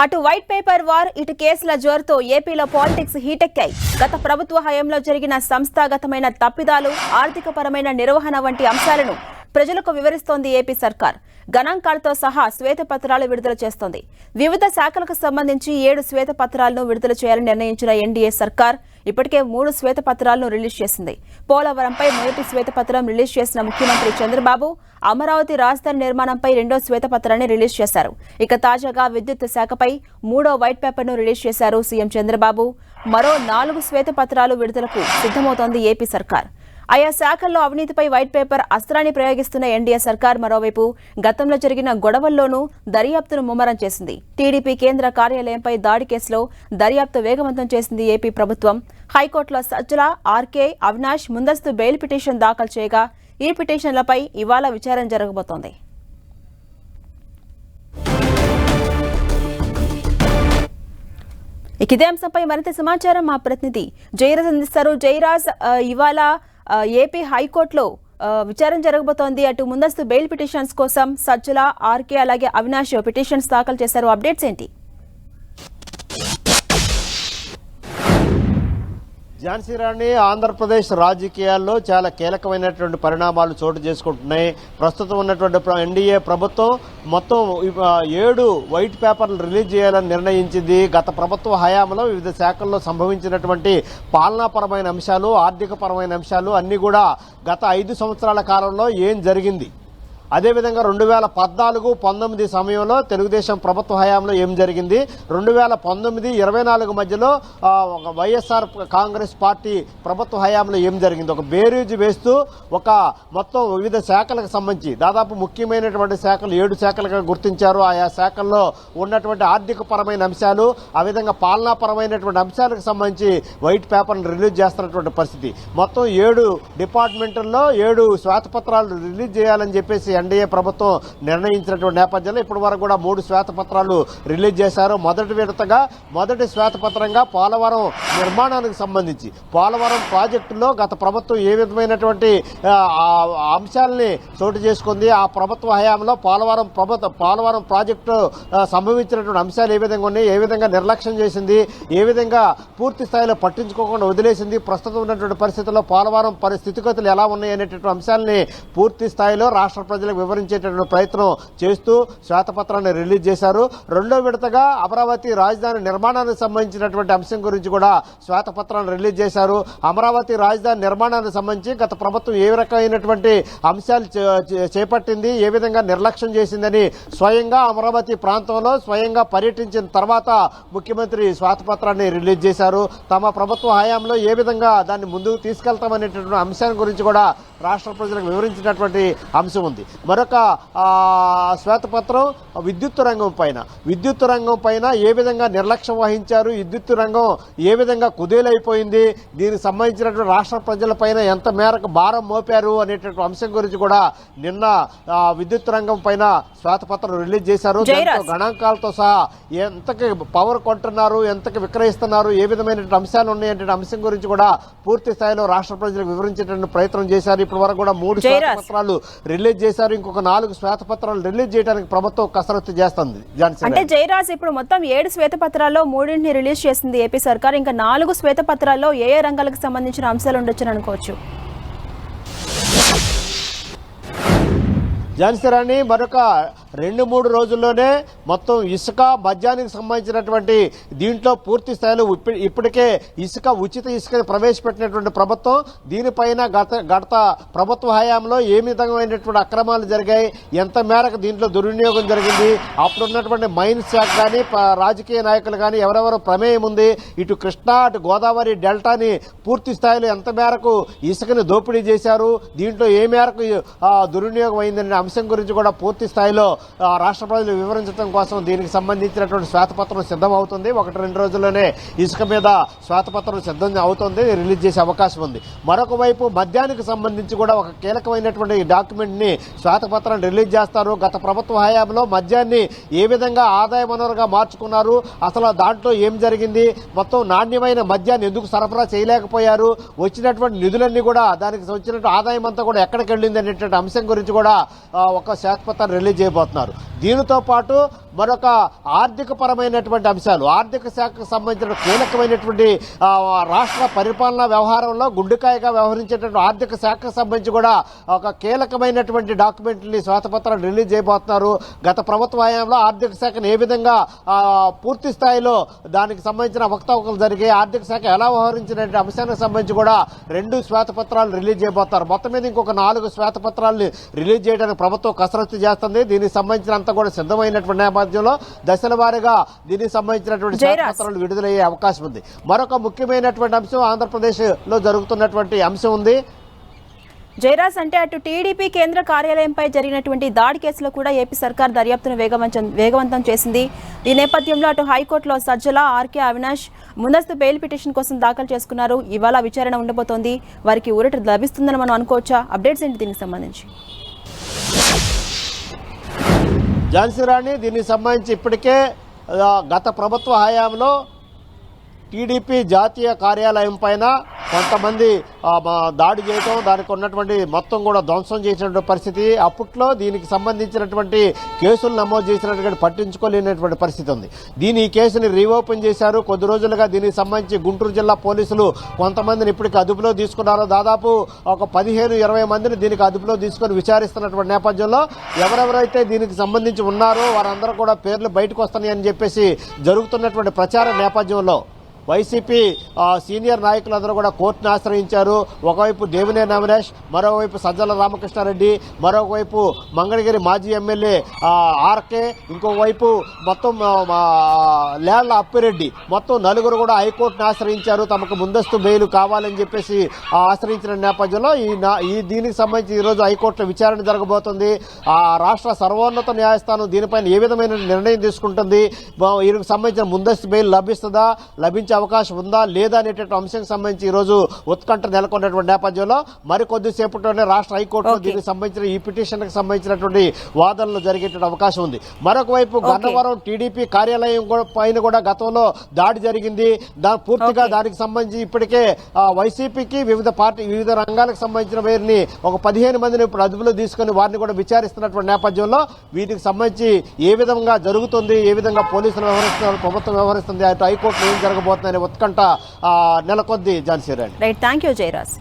అటు white paper war ఇటు కేసుల జోరుతో ఏపీలో పాలిటిక్స్ హీటెక్కాయి. గత ప్రభుత్వ హయాంలో జరిగిన సంస్థాగతమైన తప్పిదాలు ఆర్థికపరమైన నిర్వహణ వంటి అంశాలను ప్రజలకు వివరిస్తోంది ఏపీ సర్కార్. గణాంకాలతో సహా శ్వేతపత్రాలు విడుదల చేస్తోంది. వివిధ శాఖలకు సంబంధించి ఏడు శ్వేతపత్రాలను విడుదల చేయాలని నిర్ణయించిన ఎన్డీఏ సర్కార్ ఇప్పటికే మూడు శ్వేతపత్రాలను రిలీజ్ చేసింది. పోలవరంపై మొదటి శ్వేతపత్రం రిలీజ్ చేసిన ముఖ్యమంత్రి చంద్రబాబు అమరావతి రాజధాని నిర్మాణంపై రెండో శ్వేతపత్రాన్ని రిలీజ్ చేశారు. ఇక తాజాగా విద్యుత్ శాఖపై మూడో వైట్ పేపర్ను రిలీజ్ చేశారు సీఎం చంద్రబాబు. మరో నాలుగు శ్వేతపత్రాలు విడుదలకు సిద్ధమవుతోంది ఏపీ సర్కార్. ఆయా శాఖల్లో అవినీతిపై వైట్ పేపర్ అస్త్రాన్ని ప్రయోగిస్తున్న ఎన్డీఏ సర్కార్ మరోవైపు గతంలో జరిగిన గొడవల్లోనూ దర్యాప్తును ముమ్మరం చేసింది. టీడీపీ కేంద్ర కార్యాలయంపై దాడి కేసులో దర్యాప్తు వేగవంతం చేసింది ఏపీ ప్రభుత్వం. హైకోర్టులో సజ్జల ఆర్కే అవినాష్ ముందస్తు బెయిల్ పిటిషన్ దాఖలు చేయగా ఈ పిటిషన్లపై ఇవాళ విచారణ జరగబోతోంది. ఇక ఇదే అంశంపై మరింత సమాచారం మా ప్రతినిధి జయరాజ్ అందిస్తారు. జయరాజ్ ఇవాళ ఏపీ హైకోర్టులో విచారం విచారణ జరగబోతోంది. అటు ముందస్తు బెయిల్ పిటిషన్స్ కోసం సజ్జల ఆర్కే అలాగే అవినాష్ పిటిషన్స్ దాఖలు చేశారు. అప్డేట్స్ ఏంటి? ఝాన్సీ రాణి ఆంధ్రప్రదేశ్ రాజకీయాల్లో చాలా కీలకమైనటువంటి పరిణామాలు చోటు చేసుకుంటున్నాయి. ప్రస్తుతం ఉన్నటువంటి ఎన్డీఏ ప్రభుత్వం మొత్తం ఏడు వైట్ పేపర్లు రిలీజ్ చేయాలని నిర్ణయించింది. గత ప్రభుత్వ హయాంలో వివిధ శాఖల్లో సంభవించినటువంటి పాలనాపరమైన అంశాలు ఆర్థికపరమైన అంశాలు అన్నీ కూడా గత ఐదు సంవత్సరాల కాలంలో ఏం జరిగింది? అదేవిధంగా రెండు వేల పద్నాలుగు పంతొమ్మిది సమయంలో తెలుగుదేశం ప్రభుత్వ హయాంలో ఏం జరిగింది? రెండు వేల పంతొమ్మిది ఇరవై నాలుగు మధ్యలో ఒక వైఎస్ఆర్ కాంగ్రెస్ పార్టీ ప్రభుత్వ హయాంలో ఏం జరిగింది? ఒక బేరీజు వేస్తూ ఒక మొత్తం వివిధ శాఖలకు సంబంధించి దాదాపు ముఖ్యమైనటువంటి శాఖలు ఏడు శాఖలుగా గుర్తించారు. ఆయా శాఖల్లో ఉన్నటువంటి ఆర్థిక పరమైన అంశాలు ఆ విధంగా పాలనాపరమైనటువంటి అంశాలకు సంబంధించి వైట్ పేపర్ను రిలీజ్ చేస్తున్నటువంటి పరిస్థితి. మొత్తం ఏడు డిపార్ట్మెంట్ల్లో ఏడు శ్వేతపత్రాలు రిలీజ్ చేయాలని చెప్పేసి ఎన్డీఏ ప్రభుత్వం నిర్ణయించినటువంటి నేపథ్యంలో ఇప్పటి వరకు కూడా మూడు శ్వేతపత్రాలు రిలీజ్ చేశారు. మొదటి విడతగా మొదటి శ్వేతపత్రంగా పోలవరం నిర్మాణానికి సంబంధించి పోలవరం ప్రాజెక్టులో గత ప్రభుత్వం ఏ విధమైనటువంటి అంశాలని చోటు చేసుకుంది ఆ ప్రభుత్వ హయాంలో పోలవరం ప్రభుత్వ పోలవరం ప్రాజెక్టు సంభవించినటువంటి అంశాలు ఏ విధంగా ఉన్నాయి ఏ విధంగా నిర్లక్ష్యం చేసింది ఏ విధంగా పూర్తి స్థాయిలో పట్టించుకోకుండా వదిలేసింది ప్రస్తుతం ఉన్నటువంటి పరిస్థితుల్లో పోలవరం పరిస్థితిగతులు ఎలా ఉన్నాయి అనేటటువంటి అంశాలని పూర్తి స్థాయిలో రాష్ట్ర ప్రజలకు వివరించేటటువంటి ప్రయత్నం చేస్తూ శ్వేతపత్రాన్ని రిలీజ్ చేశారు. రెండో విడతగా అమరావతి రాజధాని నిర్మాణానికి సంబంధించినటువంటి అంశం గురించి కూడా శ్వేతపత్రాన్ని రిలీజ్ చేశారు. అమరావతి రాజధాని నిర్మాణానికి సంబంధించి గత ప్రభుత్వం ఏ రకమైనటువంటి అంశాలు చే- చేపట్టింది ఏ విధంగా నిర్లక్ష్యం చేసిందని స్వయంగా అమరావతి ప్రాంతంలో స్వయంగా పర్యటించిన తర్వాత ముఖ్యమంత్రి శ్వేతపత్రాన్ని రిలీజ్ చేశారు. తమ ప్రభుత్వ హయాంలో ఏ విధంగా దాన్ని ముందుకు తీసుకెళ్తామనేటటువంటి అంశాన్ని గురించి కూడా రాష్ట్ర ప్రజలకు వివరించినటువంటి అంశం ఉంది. మరొక ఆ, శ్వేతపత్రం విద్యుత్ రంగం పైన. విద్యుత్ రంగం పైన ఏ విధంగా నిర్లక్ష్యం వహించారు విద్యుత్ రంగం ఏ విధంగా కుదేలైపోయింది దీనికి సంబంధించినటువంటి రాష్ట్ర ప్రజల పైన ఎంత మేరకు భారం మోపారు అనేటటువంటి అంశం గురించి కూడా నిన్న విద్యుత్ రంగం పైన శ్వేతపత్రం రిలీజ్ చేశారు. గణాంకాలతో సహా ఎంతకి పవర్ కొంటున్నారు ఎంతకి విక్రయిస్తున్నారు ఏ విధమైనటువంటి అంశాలు ఉన్నాయంటే అంశం గురించి కూడా పూర్తి స్థాయిలో రాష్ట్ర ప్రజలకు వివరించేటువంటి ప్రయత్నం చేశారు. ఇప్పటి వరకు కూడా మూడు. శ్వేతపత్రాలు రిలీజ్ చేశారు. ఇంకొక నాలుగు శ్వేతపత్రాలు రిలీజ్ చేయడానికి ప్రభుత్వం కసరత్తు చేస్తుంది. అంటే. జయరాజ్ ఇప్పుడు మొత్తం ఏడు శ్వేతపత్రాల్లో మూడింటిని రిలీజ్ చేసింది ఏపీ సర్కార్. ఇంకా నాలుగు శ్వేతపత్రాల్లో ఏ ఏ రంగాలకు సంబంధించిన అంశాలు ఉండొచ్చని అనుకోవచ్చు? ఝాన్సీ రాణి మరొక రెండు మూడు రోజుల్లోనే మొత్తం ఇసుక మద్యానికి సంబంధించినటువంటి దీంట్లో పూర్తి స్థాయిలో ఇప్పటికే ఇసుక ఉచిత ఇసుకని ప్రవేశపెట్టినటువంటి ప్రభుత్వం దీనిపైన గత గత ప్రభుత్వ హయాంలో ఏ విధమైనటువంటి అక్రమాలు జరిగాయి ఎంత మేరకు దీంట్లో దుర్వినియోగం జరిగింది అప్పుడున్నటువంటి మైన్స్ శాఖ కానీ రాజకీయ నాయకులు కానీ ఎవరెవరు ప్రమేయం ఉంది ఇటు కృష్ణా అటు గోదావరి డెల్టాని పూర్తి స్థాయిలో ఎంత మేరకు ఇసుకని దోపిడీ చేశారు దీంట్లో ఏ మేరకు దుర్వినియోగం అయిందని అంశం గురించి కూడా పూర్తి స్థాయిలో రాష్ట్ర ప్రజలు వివరించడం కోసం దీనికి సంబంధించినటువంటి శ్వేతపత్రం సిద్ధం అవుతుంది ఒకటి రెండు రోజుల్లోనే ఇసుక మీద శ్వేతపత్రం సిద్ధం అవుతుంది. రిలీజ్ చేసే అవకాశం ఉంది. మరొక వైపు మద్యానికి సంబంధించి కూడా ఒక కీలకమైనటువంటి డాక్యుమెంట్ని శ్వేతపత్రం రిలీజ్ చేస్తారు. గత ప్రభుత్వ హయాంలో మద్యాన్ని ఏ విధంగా ఆదాయ వనరుగా మార్చుకున్నారు? అసలు దాంట్లో ఏం జరిగింది? మొత్తం నాణ్యమైన మద్యాన్ని ఎందుకు సరఫరా చేయలేకపోయారు? వచ్చినటువంటి నిధులన్నీ కూడా దానికి వచ్చినట్టు ఆదాయం అంతా కూడా ఎక్కడికి వెళ్ళింది అనేటువంటి అంశం గురించి కూడా ఒక శ్వేతపత్రం రిలీజ్ చేయబోతున్నారు. దీనితో పాటు మరొక ఆర్థిక పరమైనటువంటి అంశాలు. ఆర్థిక శాఖకు సంబంధించిన కీలకమైనటువంటి రాష్ట్ర పరిపాలనా వ్యవహారంలో గుండెకాయగా వ్యవహరించేటువంటి ఆర్థిక శాఖకు సంబంధించి కూడా ఒక కీలకమైనటువంటి డాక్యుమెంట్ని శ్వేతపత్రాలు రిలీజ్ చేయబోతున్నారు. గత ప్రభుత్వ హయాంలో ఆర్థిక శాఖను ఏ విధంగా పూర్తి స్థాయిలో దానికి సంబంధించిన అవకతవకలు జరిగాయి ఆర్థిక శాఖ ఎలా వ్యవహరించిన అంశానికి సంబంధించి కూడా రెండు శ్వేతపత్రాలు రిలీజ్ చేయబోతారు మొత్తం మీద ఇంకొక నాలుగు శ్వేతపత్రాలు రిలీజ్ చేయడానికి ప్రభుత్వం కసరత్తు చేస్తుంది. దీనికి సంబంధించిన అంతా కూడా సిద్ధమైనటువంటి నేపథ్యంలో దశల వారీగా దీనికి సంబంధించినటువంటి. శ్వేతపత్రాలు విడుదలయ్యే అవకాశం ఉంది. మరొక ముఖ్యమైనటువంటి అంశం ఆంధ్రప్రదేశ్లో జరుగుతున్నటువంటి అంశం ఉంది. జయరాజ్ అంటే అటు టీడీపీ కేంద్ర కార్యాలయంపై జరిగినటువంటి దాడి కేసులో కూడా ఏపీ సర్కార్ దర్యాప్తును వేగవంతం వేగవంతం చేసింది. ఈ నేపథ్యంలో అటు హైకోర్టులో సజ్జల ఆర్కే అవినాష్ ముందస్తు బెయిల్ పిటిషన్ కోసం దాఖలు చేసుకున్నారు. ఇవాళ విచారణ ఉండబోతోంది. వారికి ఊరట లభిస్తుందని మనం అనుకోవచ్చా? అప్డేట్స్ ఏంటి దీనికి సంబంధించి? ఝాన్సీ రాణి దీనికి సంబంధించి ఇప్పటికే గత ప్రభుత్వ హయాంలో టీడీపీ జాతీయ కార్యాలయం పైన కొంతమంది దాడి చేయటం దానికి ఉన్నటువంటి మొత్తం కూడా ధ్వంసం చేసినటువంటి పరిస్థితి. అప్పట్లో దీనికి సంబంధించినటువంటి కేసులు నమోదు చేసినటువంటి పట్టించుకోలేనటువంటి పరిస్థితి ఉంది. దీని ఈ కేసుని రీఓపెన్ చేశారు. కొద్ది రోజులుగా దీనికి సంబంధించి గుంటూరు జిల్లా పోలీసులు కొంతమందిని ఇప్పటికి అదుపులో తీసుకున్నారు దాదాపు ఒక పదిహేను ఇరవై మందిని దీనికి అదుపులో తీసుకొని విచారిస్తున్నటువంటి నేపథ్యంలో ఎవరెవరైతే దీనికి సంబంధించి ఉన్నారో వారందరూ కూడా పేర్లు బయటకు వస్తున్నాయని చెప్పేసి జరుగుతున్నటువంటి ప్రచార నేపథ్యంలో వైసీపీ సీనియర్ నాయకులందరూ కూడా కోర్టును ఆశ్రయించారు. ఒకవైపు దేవినే నవనేష్ మరోవైపు సజ్జల రామకృష్ణారెడ్డి మరోవైపు మంగళగిరి మాజీ ఎమ్మెల్యే ఆర్కే ఇంకోవైపు మొత్తం మా, లేళ్ళ అప్పిరెడ్డి. మొత్తం నలుగురు కూడా హైకోర్టును ఆశ్రయించారు. తమకు ముందస్తు బెయిల్ కావాలని చెప్పేసి ఆశ్రయించిన నేపథ్యంలో ఈ ఈ దీనికి సంబంధించి ఈరోజు హైకోర్టులో విచారణ జరగబోతుంది. ఆ రాష్ట్ర సర్వోన్నత న్యాయస్థానం దీనిపైన ఏ విధమైన నిర్ణయం తీసుకుంటుంది? వీరికి సంబంధించిన ముందస్తు బెయిల్ లభిస్తుందా? లభించ అవకాశం ఉందా లేదా అనేటువంటి అంశానికి సంబంధించి ఈ రోజు ఉత్కంఠ నెలకొన్నటువంటి నేపథ్యంలో మరి కొద్దిసేపట్లోనే రాష్ట్ర హైకోర్టులో. దీనికి సంబంధించిన ఈ పిటిషన్కి సంబంధించినటువంటి వాదనలు జరిగేటువంటి అవకాశం ఉంది మరొక వైపు గన్నవరం టీడీపీ కార్యాలయం కూడా- పైన కూడా గతంలో దాడి జరిగింది దా పూర్తిగా. దానికి సంబంధించి ఇప్పటికే వైసీపీకి వివిధ పార్టీ వివిధ రంగాలకు సంబంధించిన వారిని ఒక పదిహేను మందిని ఇప్పుడు అదుపులో తీసుకొని వారిని కూడా విచారిస్తున్నటువంటి నేపథ్యంలో వీటికి సంబంధించి ఏ విధంగా జరుగుతుంది ఏ విధంగా పోలీసులు వ్యవహరిస్తున్నారు ప్రభుత్వం వ్యవహరిస్తుంది అటు హైకోర్టులో ఏం జరగబోతుందనే ఉత్కంఠ ఆ, నెలకొద్ది Jhansi right thank you Jayaraj